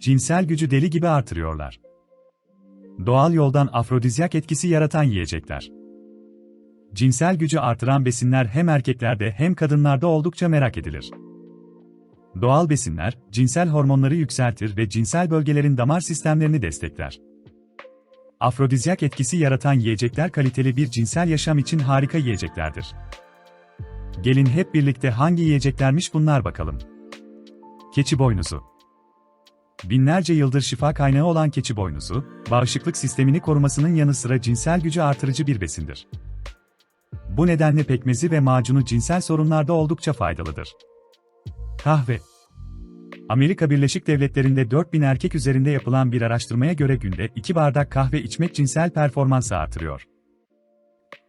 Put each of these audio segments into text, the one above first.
cinsel gücü deli gibi artırıyorlar. Doğal yoldan afrodizyak etkisi yaratan yiyecekler. Cinsel gücü artıran besinler hem erkeklerde hem kadınlarda oldukça merak edilir. Doğal besinler, cinsel hormonları yükseltir ve cinsel bölgelerin damar sistemlerini destekler. Afrodizyak etkisi yaratan yiyecekler kaliteli bir cinsel yaşam için harika yiyeceklerdir. Gelin hep birlikte hangi yiyeceklermiş bunlar bakalım. Keçi boynuzu. Binlerce yıldır şifa kaynağı olan keçi boynuzu, bağışıklık sistemini korumasının yanı sıra cinsel gücü artırıcı bir besindir. Bu nedenle pekmezi ve macunu cinsel sorunlarda oldukça faydalıdır. Kahve Amerika Birleşik Devletleri'nde 4000 erkek üzerinde yapılan bir araştırmaya göre günde 2 bardak kahve içmek cinsel performansı artırıyor.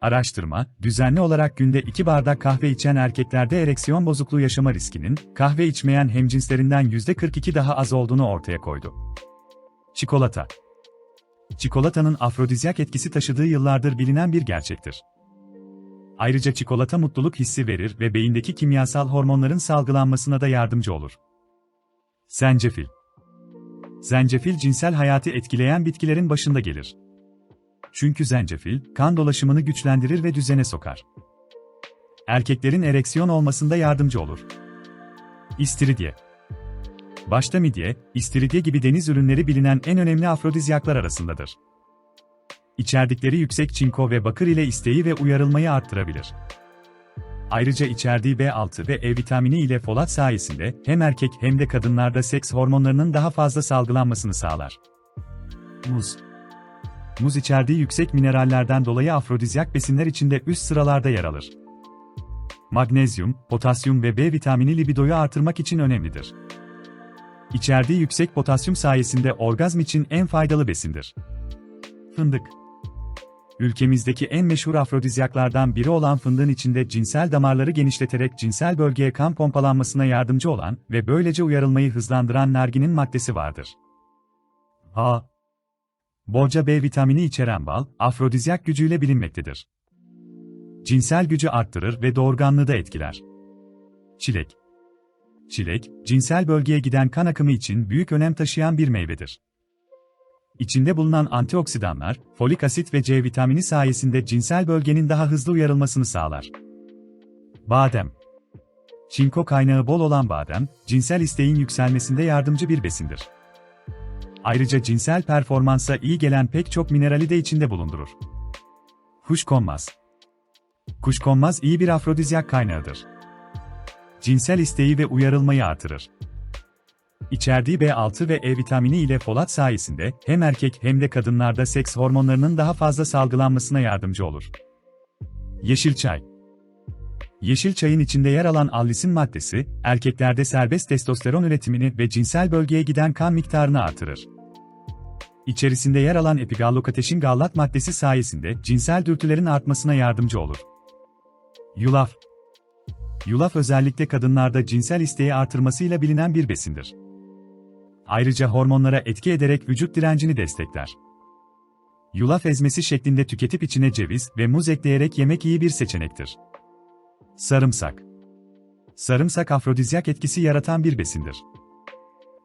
Araştırma, düzenli olarak günde 2 bardak kahve içen erkeklerde ereksiyon bozukluğu yaşama riskinin, kahve içmeyen hemcinslerinden %42 daha az olduğunu ortaya koydu. Çikolata Çikolatanın afrodizyak etkisi taşıdığı yıllardır bilinen bir gerçektir. Ayrıca çikolata mutluluk hissi verir ve beyindeki kimyasal hormonların salgılanmasına da yardımcı olur. Zencefil Zencefil cinsel hayatı etkileyen bitkilerin başında gelir. Çünkü zencefil, kan dolaşımını güçlendirir ve düzene sokar. Erkeklerin ereksiyon olmasında yardımcı olur. İstiridye Başta midye, istiridye gibi deniz ürünleri bilinen en önemli afrodizyaklar arasındadır. İçerdikleri yüksek çinko ve bakır ile isteği ve uyarılmayı arttırabilir. Ayrıca içerdiği B6 ve E vitamini ile folat sayesinde hem erkek hem de kadınlarda seks hormonlarının daha fazla salgılanmasını sağlar. Muz Muz içerdiği yüksek minerallerden dolayı afrodizyak besinler içinde üst sıralarda yer alır. Magnezyum, potasyum ve B vitamini libidoyu artırmak için önemlidir. İçerdiği yüksek potasyum sayesinde orgazm için en faydalı besindir. Fındık Ülkemizdeki en meşhur afrodizyaklardan biri olan fındığın içinde cinsel damarları genişleterek cinsel bölgeye kan pompalanmasına yardımcı olan ve böylece uyarılmayı hızlandıran narginin maddesi vardır. A. Bolca B vitamini içeren bal, afrodizyak gücüyle bilinmektedir. Cinsel gücü arttırır ve doğurganlığı da etkiler. Çilek Çilek, cinsel bölgeye giden kan akımı için büyük önem taşıyan bir meyvedir. İçinde bulunan antioksidanlar, folik asit ve C vitamini sayesinde cinsel bölgenin daha hızlı uyarılmasını sağlar. Badem Çinko kaynağı bol olan badem, cinsel isteğin yükselmesinde yardımcı bir besindir. Ayrıca cinsel performansa iyi gelen pek çok minerali de içinde bulundurur. Kuşkonmaz Kuşkonmaz iyi bir afrodizyak kaynağıdır. Cinsel isteği ve uyarılmayı artırır. İçerdiği B6 ve E vitamini ile folat sayesinde hem erkek hem de kadınlarda seks hormonlarının daha fazla salgılanmasına yardımcı olur. Yeşil çay Yeşil çayın içinde yer alan allisin maddesi, erkeklerde serbest testosteron üretimini ve cinsel bölgeye giden kan miktarını artırır. İçerisinde yer alan epigallokateşin gallat maddesi sayesinde cinsel dürtülerin artmasına yardımcı olur. Yulaf Yulaf özellikle kadınlarda cinsel isteği artırmasıyla bilinen bir besindir. Ayrıca hormonlara etki ederek vücut direncini destekler. Yulaf ezmesi şeklinde tüketip içine ceviz ve muz ekleyerek yemek iyi bir seçenektir. Sarımsak Sarımsak afrodizyak etkisi yaratan bir besindir.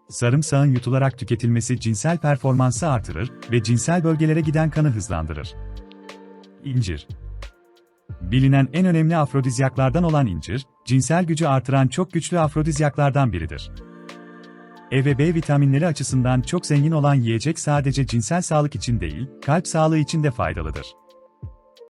Sarımsağın yutularak tüketilmesi cinsel performansı artırır ve cinsel bölgelere giden kanı hızlandırır. İncir Bilinen en önemli afrodizyaklardan olan incir, cinsel gücü artıran çok güçlü afrodizyaklardan biridir. E ve B vitaminleri açısından çok zengin olan yiyecek sadece cinsel sağlık için değil, kalp sağlığı için de faydalıdır.